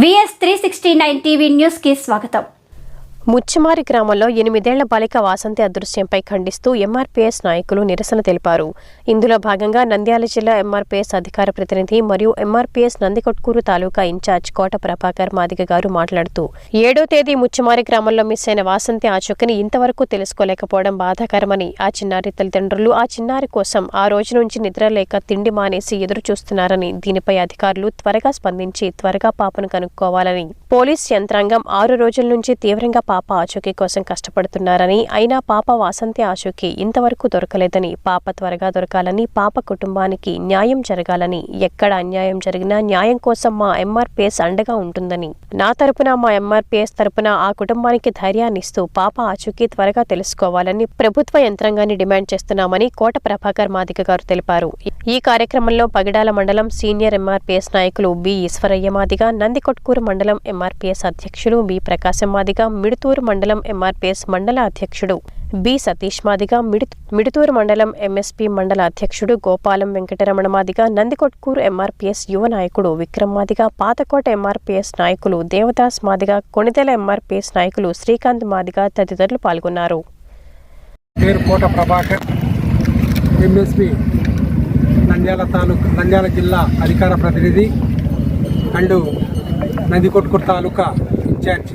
VS three sixty nine TV న్యూస్కి స్వాగతం. ముచ్చిమారి గ్రామంలో ఎనిమిదేళ్ళ బాలిక వాసంతి అదృశ్యంపై ఖండిస్తూ ఎంఆర్పీఎస్ నాయకులు నిరసన తెలిపారు. ఇందులో భాగంగా నంద్యాల జిల్లా ఎంఆర్పీఎస్ అధికార ప్రతినిధి మరియు MRPS Nandikotkur taluka in charge Kota Prabhakar Madiga garu మాట్లాడుతూ ఏడో తేదీ ముచ్చిమారి గ్రామంలో మిస్ అయిన వాసంతి ఆచూకని ఇంతవరకు తెలుసుకోలేకపోవడం బాధాకరమని ఆ చిన్నారి తల్లిదండ్రులు ఆ చిన్నారి కోసం ఆ రోజు నుంచి నిద్ర లేక తిండి మానేసి ఎదురు చూస్తున్నారని దీనిపై అధికారులు త్వరగా స్పందించి త్వరగా పాపను కనుక్కోవాలని పోలీస్ యంత్రాంగం ఆరు రోజుల నుంచి తీవ్రంగా పాప ఆచూకీ కోసం కష్టపడుతున్నారని అయినా పాప వాసంతి ఆచూకీ ఇంతవరకు దొరకలేదని పాప త్వరగా దొరకాలని పాప కుటుంబానికి న్యాయం జరగాలని ఎక్కడ అన్యాయం జరిగినా న్యాయం కోసం మా ఎంఆర్పిఎస్ అండగా ఉంటుందని. నా తరపున మా ఎంఆర్పిఎస్ తరపున ఆ కుటుంబానికి ధైర్యాన్ని ఇస్తూ పాప ఆచూకీ త్వరగా తెలుసుకోవాలని ప్రభుత్వ యంత్రాంగాన్ని డిమాండ్ చేస్తున్నామని కోట ప్రభాకర్ మాదిక గారు తెలిపారు. ఈ కార్యక్రమంలో పగిడాల మండలం సీనియర్ ఎంఆర్పిఎస్ నాయకులు బి ఈశ్వరయ్య మాదిగ నందికొట్కూరు మండలం ఎంఆర్పిఎస్ అధ్యక్షులు బి ప్రకాశం మాదిగ మిడుతూరు మండలం ఎంఆర్పీఎస్ మండల అధ్యక్షుడు బి సతీష్ మాదిగ మిడుతూరు మండలం ఎంఎస్పీ మండల అధ్యక్షుడు గోపాలం వెంకటరమణ మాదిగ నందికొట్కూరు ఎంఆర్పీఎస్ యువ నాయకుడు విక్రమ్ మాదిగ పాతకోట ఎంఆర్పీఎస్ నాయకులు దేవదాస్ మాదిగ కొణిదెల ఎంఆర్పీఎస్ నాయకులు శ్రీకాంత్ మాదిగ తదితరులు పాల్గొన్నారు. పేరు కోట ప్రభాకర్ ఎంఎస్పి నంద్యాల తాలూకా నంద్యాల జిల్లా అధికార ప్రతినిధి అండ్ నందికొట్కూరు తాలూకా ఇన్ఛార్జ్.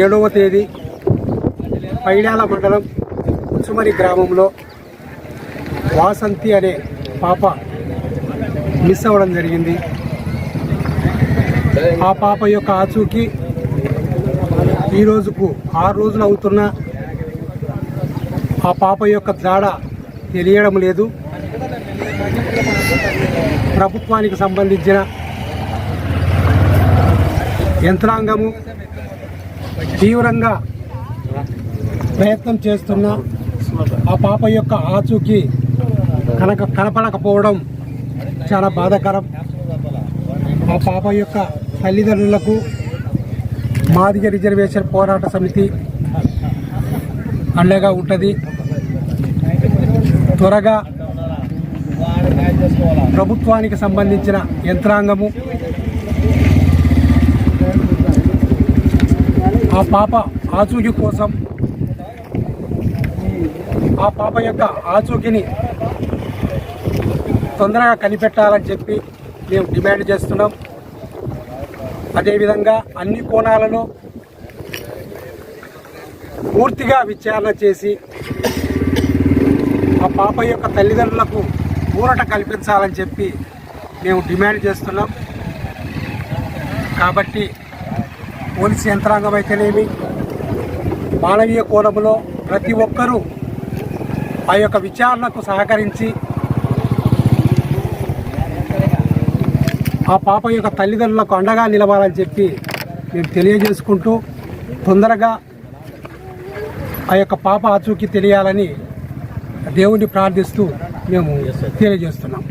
ఏడవ తేదీ పైడాల మండలం ఉచ్చుమరి గ్రామంలో వాసంతి అనే పాప మిస్ అవ్వడం జరిగింది. ఆ పాప యొక్క ఆచూకీ ఈ రోజుకు ఆరు రోజులు అవుతున్నా ఆ పాప యొక్క జాడ తెలియడం లేదు. ప్రభుత్వానికి సంబంధించిన యంత్రాంగము తీవ్రంగా ప్రయత్నం చేస్తున్న ఆ పాప యొక్క ఆచూకీ కనక కనపడకపోవడం చాలా బాధాకరం. ఆ పాప యొక్క తల్లిదండ్రులకు మాదిగ రిజర్వేషన్ పోరాట సమితి అండగా ఉంటుంది. త్వరగా ప్రభుత్వానికి సంబంధించిన యంత్రాంగము ఆ పాప ఆచూకీ కోసం ఆ పాప యొక్క ఆచూకీని తొందరగా కనిపెట్టాలని చెప్పి మేము డిమాండ్ చేస్తున్నాం. అదేవిధంగా అన్ని కోణాలలో పూర్తిగా విచారణ చేసి ఆ పాప యొక్క తల్లిదండ్రులకు ఊరట కల్పించాలని చెప్పి మేము డిమాండ్ చేస్తున్నాం. కాబట్టి పోలీస్ యంత్రాంగం అయితేనేమి? మానవీయ కోణంలో ప్రతి ఒక్కరూ ఆ యొక్క విచారణకు సహకరించి ఆ పాప యొక్క తల్లిదండ్రులకు అండగా నిలవాలని చెప్పి మేము తెలియజేసుకుంటూ తొందరగా ఆ యొక్క పాప ఆచూకీ తెలియాలని దేవుణ్ణి ప్రార్థిస్తూ మేము తెలియజేస్తున్నాం.